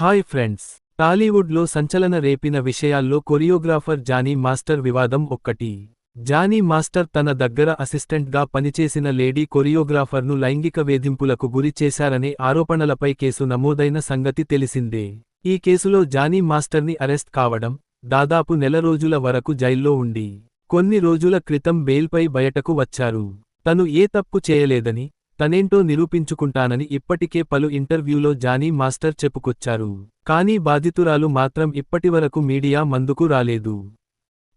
Hi friends టాలీవుడ్లో సంచలన రేపిన విషయాల్లో కొరియోగ్రాఫర్ జానీ మాస్టర్ వివాదం ఒక్కటి. జానీ మాస్టర్ తన దగ్గర అసిస్టెంట్గా పనిచేసిన లేడీ కొరియోగ్రాఫర్ను లైంగిక వేధింపులకు గురి చేశారనే ఆరోపణలపై కేసు నమోదైన సంగతి తెలిసిందే. ఈ కేసులో జానీ మాస్టర్ని అరెస్ట్ కావడం దాదాపు నెల రోజుల వరకు జైల్లో ఉండి కొన్ని రోజుల క్రితం బెయిల్పై బయటకు వచ్చారు. తను ఏ తప్పు చేయలేదని తనేంటో నిరూపించుకుంటానని ఇప్పటికే పలు ఇంటర్వ్యూలో జానీ మాస్టర్ చెప్పుకొచ్చారు. కానీ బాధితురాలు మాత్రం ఇప్పటివరకు మీడియా మందుకు రాలేదు.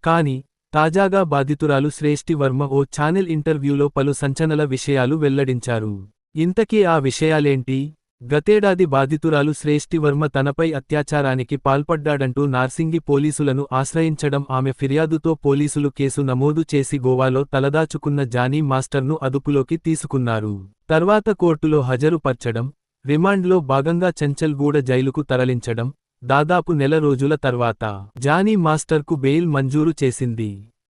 కాని తాజాగా బాధితురాలు శ్రేష్ఠి వర్మ ఓ ఛానెల్ ఇంటర్వ్యూలో పలు సంచలన విషయాలు వెల్లడించారు. ఇంతకీ ఆ విషయాలేంటి? గతేడాది బాధితురాలు శ్రేష్ఠివర్మ తనపై అత్యాచారానికి పాల్పడ్డాడంటూ నార్సింగి పోలీసులను ఆశ్రయించడం ఆమె ఫిర్యాదుతో పోలీసులు కేసు నమోదు చేసి గోవాలో తలదాచుకున్న జానీ మాస్టర్ను అదుపులోకి తీసుకున్నారు. తర్వాత కోర్టులో హాజరుపర్చడం రిమాండ్లో భాగంగా చంచల్గూడ జైలుకు తరలించడం దాదాపు నెల రోజుల తర్వాత జానీ మాస్టర్కు బెయిల్ మంజూరు చేసింది.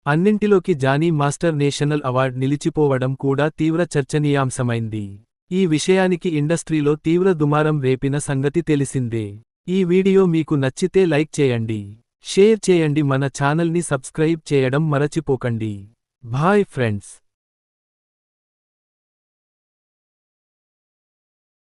అన్నింటిలోకి జానీ మాస్టర్ నేషనల్ అవార్డ్ నిలిచిపోవడం కూడా తీవ్ర చర్చనీయాంశమైంది. ఈ విషయానికి ఇండస్ట్రీలో తీవ్ర దుమారం రేపిన సంగతి తెలిసిందే. ఈ వీడియో మీకు నచ్చితే లైక్ చేయండి. షేర్ చేయండి. మన ఛానల్ని సబ్స్క్రైబ్ చేయడం మరచిపోకండి. Bye friends.